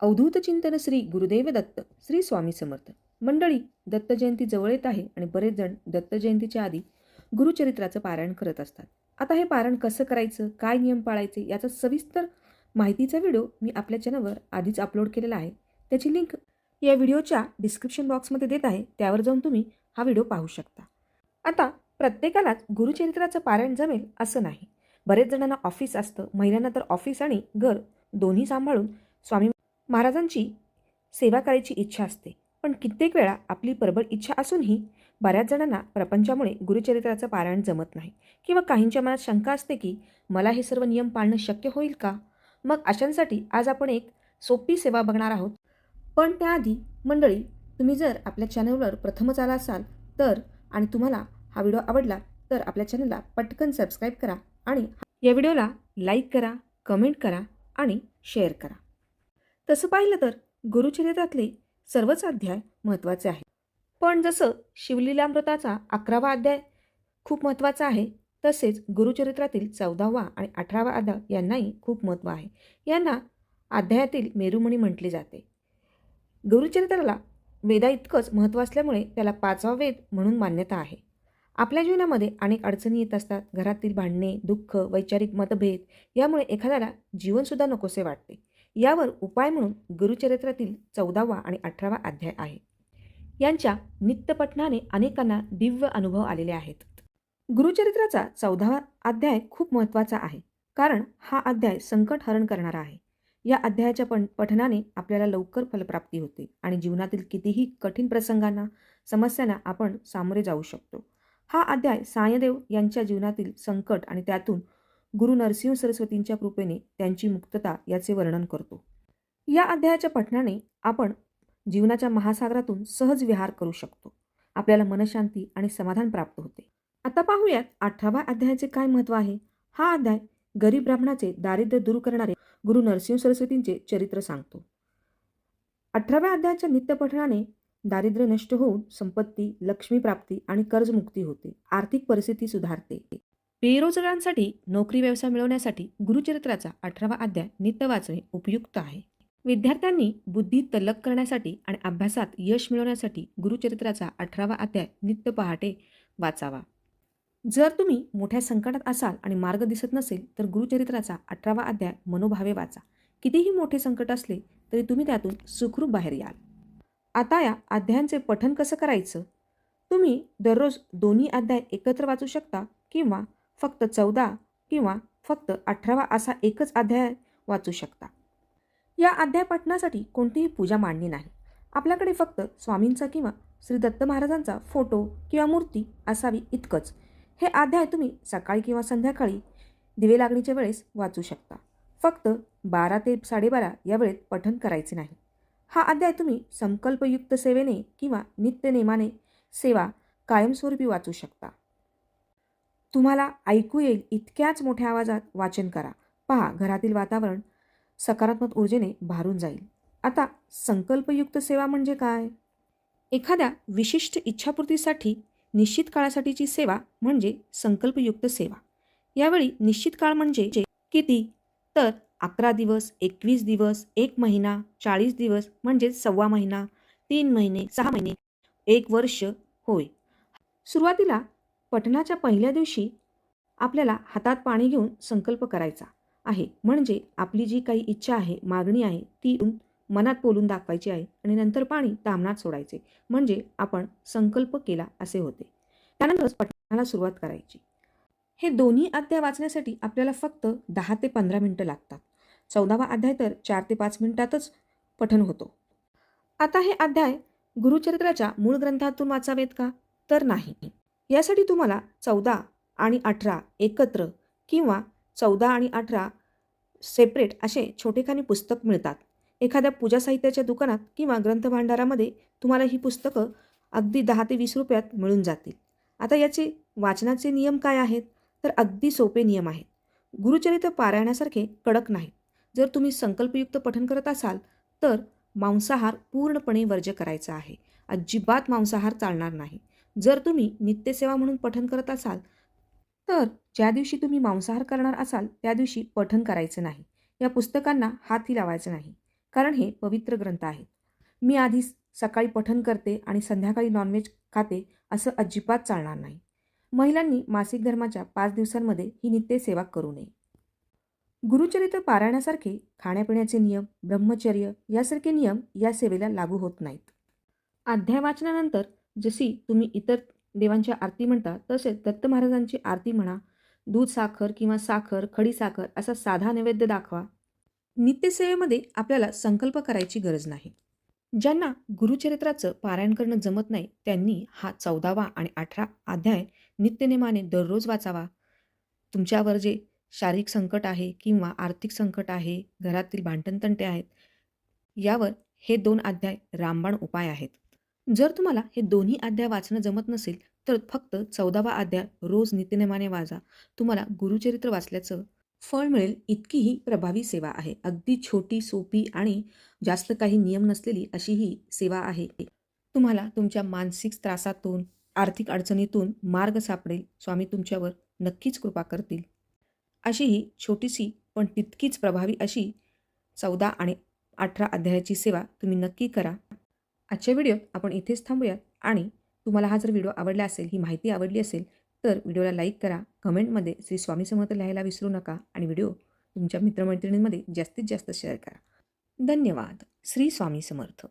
अवधूत चिंतन श्री गुरुदेव दत्त श्री स्वामी समर्थ. मंडळी दत्त जयंती जवळ येत आहे आणि बरेच जण दत्त जयंतीच्या आधी गुरुचरित्राचं पारायण करत असतात. आता हे पारायण कसं करायचं काय नियम पाळायचे याचा सविस्तर माहितीचा व्हिडिओ मी आपल्या चॅनलवर आधीच अपलोड केलेला आहे. त्याची लिंक या व्हिडिओच्या डिस्क्रिप्शन बॉक्समध्ये देत आहे. त्यावर जाऊन तुम्ही हा व्हिडिओ पाहू शकता. आता प्रत्येकालाच गुरुचरित्राचं पारायण जमेल असं नाही. बरेच जणांना ऑफिस असतं. महिलांना तर ऑफिस आणि घर दोन्ही सांभाळून स्वामी महाराजांची सेवा करायची इच्छा असते. पण कित्येक वेळा आपली प्रबळ इच्छा असूनही बऱ्याच जणांना प्रपंचामुळे गुरुचरित्राचं पारायण जमत नाही. किंवा काहींच्या मनात शंका असते की मला हे सर्व नियम पाळणं शक्य होईल का? मग अशांसाठी आज आपण एक सोपी सेवा बघणार आहोत. पण त्याआधी मंडळी तुम्ही जर आपल्या चॅनलवर प्रथमच आला असाल तर आणि तुम्हाला हा व्हिडिओ आवडला तर आपल्या चॅनलला पटकन सबस्क्राईब करा आणि या व्हिडिओला लाईक करा कमेंट करा आणि शेअर करा. तसं पाहिलं तर गुरुचरित्रातले सर्वच अध्याय महत्त्वाचे आहेत. पण जसं शिवलीलामृताचा अकरावा अध्याय खूप महत्त्वाचा आहे तसेच गुरुचरित्रातील चौदावा आणि अठरावा अध्याय यांनाही खूप महत्त्व आहे. यांना अध्यायातील मेरुमणी म्हटले जाते. गुरुचरित्राला वेदा इतकंच महत्त्व असल्यामुळे त्याला पाचवा वेद म्हणून मान्यता आहे. आपल्या जीवनामध्ये अनेक अडचणी येत असतात. घरातील भांडणे दुःख वैचारिक मतभेद यामुळे एखाद्याला जीवनसुद्धा नकोसे वाटते. यावर उपाय म्हणून गुरुचरित्रातील चौदावा आणि अठरावा अध्याय आहे. यांच्या नित्यपठणाने अनेकांना दिव्य अनुभव आलेले आहेत. गुरुचरित्राचा चौदावा अध्याय खूप महत्त्वाचा आहे कारण हा अध्याय संकट हरण करणारा आहे. या अध्यायाच्या पण पठनाने आपल्याला लवकर फलप्राप्ती होते आणि जीवनातील कितीही कठीण प्रसंगांना समस्यांना आपण सामोरे जाऊ शकतो. हा अध्याय सायदेव यांच्या जीवनातील संकट आणि त्यातून गुरु नरसिंह सरस्वतींच्या कृपेने त्यांची मुक्तता याचे वर्णन करतो. या अध्यायाच्या पठणाने आपण जीवनाच्या महासागरातून सहज विहार करू शकतो. आपल्याला मनशांती आणि समाधान प्राप्त होते. आता पाहूयात अठराव्या अध्यायाचे काय महत्त्व आहे? हा अध्याय गरीब ब्राह्मणाचे दारिद्र्य दूर करणारे गुरु नरसिंह सरस्वतींचे चरित्र सांगतो. अठराव्या अध्यायाच्या नित्यपठणाने दारिद्र्य नष्ट होऊन संपत्ती लक्ष्मी प्राप्ती आणि कर्जमुक्ती होते. आर्थिक परिस्थिती सुधारते. बेरोजगारांसाठी नोकरी व्यवसाय मिळवण्यासाठी गुरुचरित्राचा अठरावा अध्याय नित्य वाचणे उपयुक्त आहे. विद्यार्थ्यांनी बुद्धी तल्लक करण्यासाठी आणि अभ्यासात यश मिळवण्यासाठी गुरुचरित्राचा अठरावा अध्याय नित्य पहाटे वाचावा. जर तुम्ही मोठ्या संकटात असाल आणि मार्ग दिसत नसेल तर गुरुचरित्राचा अठरावा अध्याय मनोभावे वाचा. कितीही मोठे संकट असले तरी तुम्ही त्यातून सुखरूप बाहेर याल. आता या अध्यायांचे पठन कसं करायचं? तुम्ही दररोज दोन्ही अध्याय एकत्र वाचू शकता किंवा फक्त चौदा किंवा फक्त अठरावा असा एकच अध्याय वाचू शकता. या अध्याय पठणासाठी कोणतीही पूजा मांडणी नाही. आपल्याकडे फक्त स्वामींचा किंवा श्री दत्त महाराजांचा फोटो किंवा मूर्ती असावी इतकंच. हे अध्याय तुम्ही सकाळी किंवा संध्याकाळी दिवे लागणीच्या वेळेस वाचू शकता. फक्त बारा ते साडेबारा या वेळेत पठण करायचे नाही. हा अध्याय तुम्ही संकल्पयुक्त सेवेने किंवा नित्यनेमाने सेवा कायमस्वरूपी वाचू शकता. तुम्हाला ऐकू येईल इतक्याच मोठ्या आवाजात वाचन करा. पहा घरातील वातावरण सकारात्मक ऊर्जेने भारून जाईल. आता संकल्पयुक्त सेवा म्हणजे काय? एखाद्या विशिष्ट इच्छापूर्तीसाठी निश्चित काळासाठीची सेवा म्हणजे संकल्पयुक्त सेवा. यावेळी निश्चित काळ म्हणजे किती? तर अकरा दिवस एकवीस दिवस एक महिना चाळीस दिवस म्हणजेच सव्वा महिना तीन महिने सहा महिने एक वर्ष होय. सुरुवातीला पठणाच्या पहिल्या दिवशी आपल्याला हातात पाणी घेऊन संकल्प करायचा आहे. म्हणजे आपली जी काही इच्छा आहे मागणी आहे ती मनात बोलून दाखवायची आहे आणि नंतर पाणी तामणात सोडायचे. म्हणजे आपण संकल्प केला असे होते. त्यानंतरच पठणाला सुरुवात करायची. हे दोन्ही अध्याय वाचण्यासाठी आपल्याला फक्त दहा ते पंधरा मिनटं लागतात. चौदावा अध्याय तर चार ते पाच मिनिटातच पठन होतो. आता हे अध्याय गुरुचरित्राच्या मूळ ग्रंथातून वाचावेत का? तर नाही. यासाठी तुम्हाला चौदा आणि अठरा एकत्र किंवा चौदा आणि अठरा सेपरेट असे छोटेखानी पुस्तक मिळतात. एखाद्या पूजा साहित्याच्या दुकानात किंवा ग्रंथभांडारामध्ये तुम्हाला ही पुस्तकं अगदी दहा ते वीस रुपयात मिळून जातील. आता याचे वाचनाचे नियम काय आहेत? तर अगदी सोपे नियम आहेत. गुरुचरित्र पारायणासारखे कडक नाहीत. जर तुम्ही संकल्पयुक्त पठन करत असाल तर मांसाहार पूर्णपणे वर्ज्य करायचा आहे. अजिबात मांसाहार चालणार नाही. जर तुम्ही नित्यसेवा म्हणून पठन करत असाल तर ज्या दिवशी तुम्ही मांसाहार करणार असाल त्या दिवशी पठन करायचं नाही. या पुस्तकांना हाती लावायचं नाही. कारण हे पवित्र ग्रंथ आहेत. मी आधीच सकाळी पठण करते आणि संध्याकाळी नॉनव्हेज खाते असं अजिबात चालणार नाही. महिलांनी मासिक धर्माच्या पाच दिवसांमध्ये ही नित्यसेवा करू नये. गुरुचरित्र पारायणासारखे खाण्यापिण्याचे नियम ब्रह्मचर्य यासारखे नियम या सेवेला लागू होत नाहीत. अध्याय वाचनानंतर जशी तुम्ही इतर देवांची आरती म्हणता तसेच दत्त महाराजांची आरती म्हणा दूध साखर किंवा साखर खडी साखर असा साधा नैवेद्य दाखवा. नित्यसेवेमध्ये आपल्याला संकल्प करायची गरज नाही. ज्यांना गुरुचरित्राचं पारायण करणं जमत नाही त्यांनी हा चौदावा आणि अठरा अध्याय नित्यनेमाने दररोज वाचावा. तुमच्यावर जे शारीरिक संकट आहे किंवा आर्थिक संकट आहे घरातील भांडणतंटे आहेत यावर हे दोन अध्याय रामबाण उपाय आहेत. जर तुम्हाला हे दोन्ही अध्याय वाचणं जमत नसेल तर फक्त चौदावा अध्याय रोज नित्यनेमाने वाजा तुम्हाला गुरुचरित्र वाचल्याचं फळ मिळेल इतकी ही प्रभावी सेवा आहे. अगदी छोटी सोपी आणि जास्त काही नियम नसलेली अशी ही सेवा आहे. तुम्हाला तुमच्या मानसिक त्रासातून आर्थिक अडचणीतून मार्ग सापडेल. स्वामी तुमच्यावर नक्कीच कृपा करतील. अशी ही छोटीशी पण तितकीच प्रभावी अशी चौदा आणि अठरा अध्यायाची सेवा तुम्ही नक्की करा. आजच्या व्हिडिओत आपण इथेच थांबूयात. आणि तुम्हाला हा जर व्हिडिओ आवडला असेल ही माहिती आवडली असेल तर व्हिडिओला लाईक करा. कमेंटमध्ये श्री स्वामी समर्थ लिहायला विसरू नका. आणि व्हिडिओ तुमच्या मित्रमैत्रिणींमध्ये जास्तीत जास्त शेअर करा. धन्यवाद. श्री स्वामी समर्थ.